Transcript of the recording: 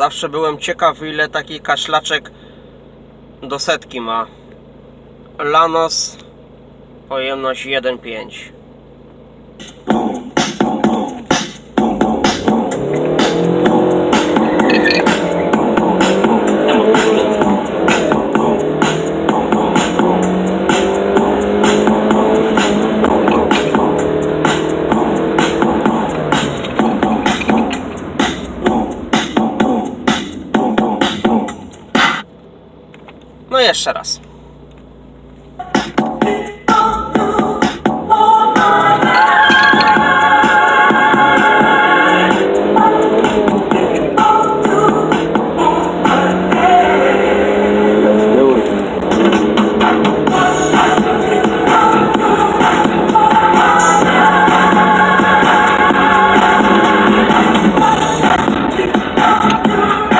Zawsze byłem ciekaw, ile taki kaszlaczek do setki ma. Lanos, pojemność 1,5. No jeszcze raz.